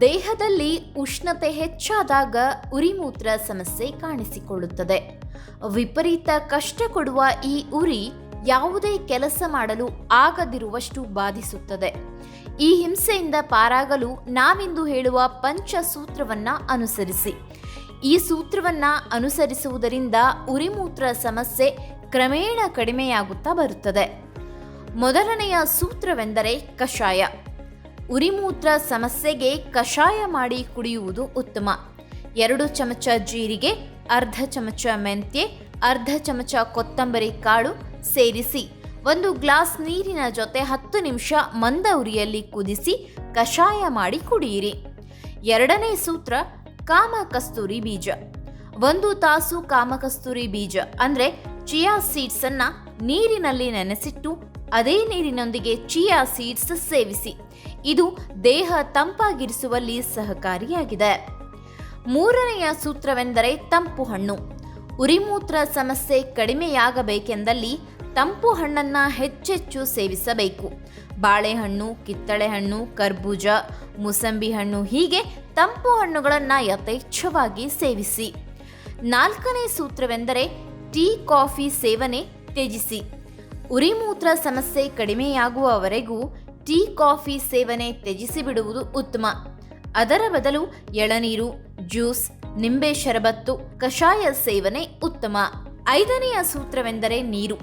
ದೇಹದಲ್ಲಿ ಉಷ್ಣತೆ ಹೆಚ್ಚಾದಾಗ ಉರಿಮೂತ್ರ ಸಮಸ್ಯೆ ಕಾಣಿಸಿಕೊಳ್ಳುತ್ತದೆ. ವಿಪರೀತ ಕಷ್ಟ ಕೊಡುವ ಈ ಉರಿ ಯಾವುದೇ ಕೆಲಸ ಮಾಡಲು ಆಗದಿರುವಷ್ಟು ಬಾಧಿಸುತ್ತದೆ. ಈ ಹಿಂಸೆಯಿಂದ ಪಾರಾಗಲು ನಾವಿಂದು ಹೇಳುವ ಪಂಚಸೂತ್ರವನ್ನ ಅನುಸರಿಸಿ. ಈ ಸೂತ್ರವನ್ನ ಅನುಸರಿಸುವುದರಿಂದ ಉರಿಮೂತ್ರ ಸಮಸ್ಯೆ ಕ್ರಮೇಣ ಕಡಿಮೆಯಾಗುತ್ತಾ ಬರುತ್ತದೆ. ಮೊದಲನೆಯ ಸೂತ್ರವೆಂದರೆ ಕಷಾಯ. ಉರಿಮೂತ್ರ ಸಮಸ್ಯೆಗೆ ಕಷಾಯ ಮಾಡಿ ಕುಡಿಯುವುದು ಉತ್ತಮ. ಎರಡು ಚಮಚ ಜೀರಿಗೆ, ಅರ್ಧ ಚಮಚ ಮೆಂತ್ಯೆ, ಅರ್ಧ ಚಮಚ ಕೊತ್ತಂಬರಿ ಕಾಳು ಸೇರಿಸಿ, ಒಂದು ಗ್ಲಾಸ್ ನೀರಿನ ಜೊತೆ ಹತ್ತು ನಿಮಿಷ ಮಂದ ಉರಿಯಲ್ಲಿ ಕುದಿಸಿ ಕಷಾಯ ಮಾಡಿ ಕುಡಿಯಿರಿ. ಎರಡನೇ ಸೂತ್ರ ಕಾಮ ಕಸ್ತೂರಿ ಬೀಜ. ಒಂದು ತಾಸು ಕಾಮಕಸ್ತೂರಿ ಬೀಜ ಅಂದ್ರೆ ಚಿಯಾ ಸೀಡ್ಸನ್ನು ನೀರಿನಲ್ಲಿ ನೆನೆಸಿಟ್ಟು ಅದೇ ನೀರಿನೊಂದಿಗೆ ಚಿಯಾ ಸೀಡ್ಸ್ ಸೇವಿಸಿ. ಇದು ದೇಹ ತಂಪಾಗಿರಿಸುವಲ್ಲಿ ಸಹಕಾರಿಯಾಗಿದೆ. ಮೂರನೆಯ ಸೂತ್ರವೆಂದರೆ ತಂಪು ಹಣ್ಣು. ಉರಿಮೂತ್ರ ಸಮಸ್ಯೆ ಕಡಿಮೆಯಾಗಬೇಕೆಂದಲ್ಲಿ ತಂಪು ಹಣ್ಣನ್ನ ಹೆಚ್ಚೆಚ್ಚು ಸೇವಿಸಬೇಕು. ಬಾಳೆಹಣ್ಣು ಕಿತ್ತಳೆ ಹಣ್ಣು ಕರ್ಬೂಜ, ಮುಸಂಬಿ ಹಣ್ಣು ಹೀಗೆ ತಂಪು ಹಣ್ಣುಗಳನ್ನು ಯಥೇಚ್ಛವಾಗಿ ಸೇವಿಸಿ. ನಾಲ್ಕನೇ ಸೂತ್ರವೆಂದರೆ ಟೀ ಕಾಫಿ ಸೇವನೆ ತ್ಯಜಿಸಿ. ಉರಿಮೂತ್ರ ಸಮಸ್ಯೆ ಕಡಿಮೆಯಾಗುವವರೆಗೂ ಟೀ ಕಾಫಿ ಸೇವನೆ ತ್ಯಜಿಸಿಬಿಡುವುದು ಉತ್ತಮ. ಅದರ ಬದಲು ಎಳನೀರು, ಜ್ಯೂಸ್, ನಿಂಬೆ ಶರಬತ್ತು, ಕಷಾಯ ಸೇವನೆ ಉತ್ತಮ. ಐದನೆಯ ಸೂತ್ರವೆಂದರೆ ನೀರು.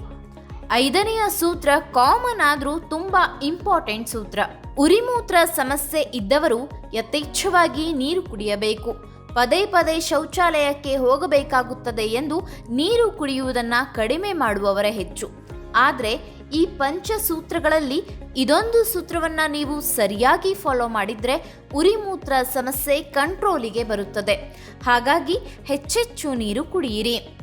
ಐದನೆಯ ಸೂತ್ರ ಕಾಮನ್ ಆದರೂ ತುಂಬಾ ಇಂಪಾರ್ಟೆಂಟ್ ಸೂತ್ರ. ಉರಿಮೂತ್ರ ಸಮಸ್ಯೆ ಇದ್ದವರು ಯಥೇಚ್ಛವಾಗಿ ನೀರು ಕುಡಿಯಬೇಕು. ಪದೇ ಪದೇ ಶೌಚಾಲಯಕ್ಕೆ ಹೋಗಬೇಕಾಗುತ್ತದೆ ಎಂದು ನೀರು ಕುಡಿಯುವುದನ್ನು ಕಡಿಮೆ ಮಾಡುವವರೇ ಹೆಚ್ಚು. ಆದರೆ ಈ ಪಂಚಸೂತ್ರಗಳಲ್ಲಿ ಇದೊಂದು ಸೂತ್ರವನ್ನು ನೀವು ಸರಿಯಾಗಿ ಫಾಲೋ ಮಾಡಿದರೆ ಉರಿಮೂತ್ರ ಸಮಸ್ಯೆ ಕಂಟ್ರೋಲಿಗೆ ಬರುತ್ತದೆ. ಹಾಗಾಗಿ ಹೆಚ್ಚೆಚ್ಚು ನೀರು ಕುಡಿಯಿರಿ.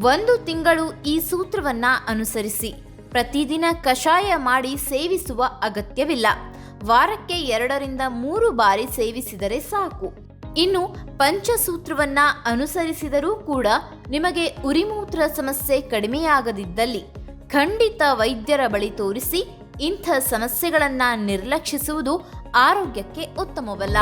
ಒಂದು ತಿಂಗಳು ಈ ಸೂತ್ರವನ್ನು ಅನುಸರಿಸಿ. ಪ್ರತಿದಿನ ಕಷಾಯ ಮಾಡಿ ಸೇವಿಸುವ ಅಗತ್ಯವಿಲ್ಲ. ವಾರಕ್ಕೆ ಎರಡರಿಂದ ಮೂರು ಬಾರಿ ಸೇವಿಸಿದರೆ ಸಾಕು. ಇನ್ನು ಪಂಚಸೂತ್ರವನ್ನ ಅನುಸರಿಸಿದರೂ ಕೂಡ ನಿಮಗೆ ಉರಿಮೂತ್ರ ಸಮಸ್ಯೆ ಕಡಿಮೆಯಾಗದಿದ್ದಲ್ಲಿ ಖಂಡಿತ ವೈದ್ಯರ ಬಳಿ ತೋರಿಸಿ ಇಂಥ ಸಮಸ್ಯೆಗಳನ್ನು ನಿರ್ಲಕ್ಷಿಸುವುದು ಆರೋಗ್ಯಕ್ಕೆ ಉತ್ತಮವಲ್ಲ.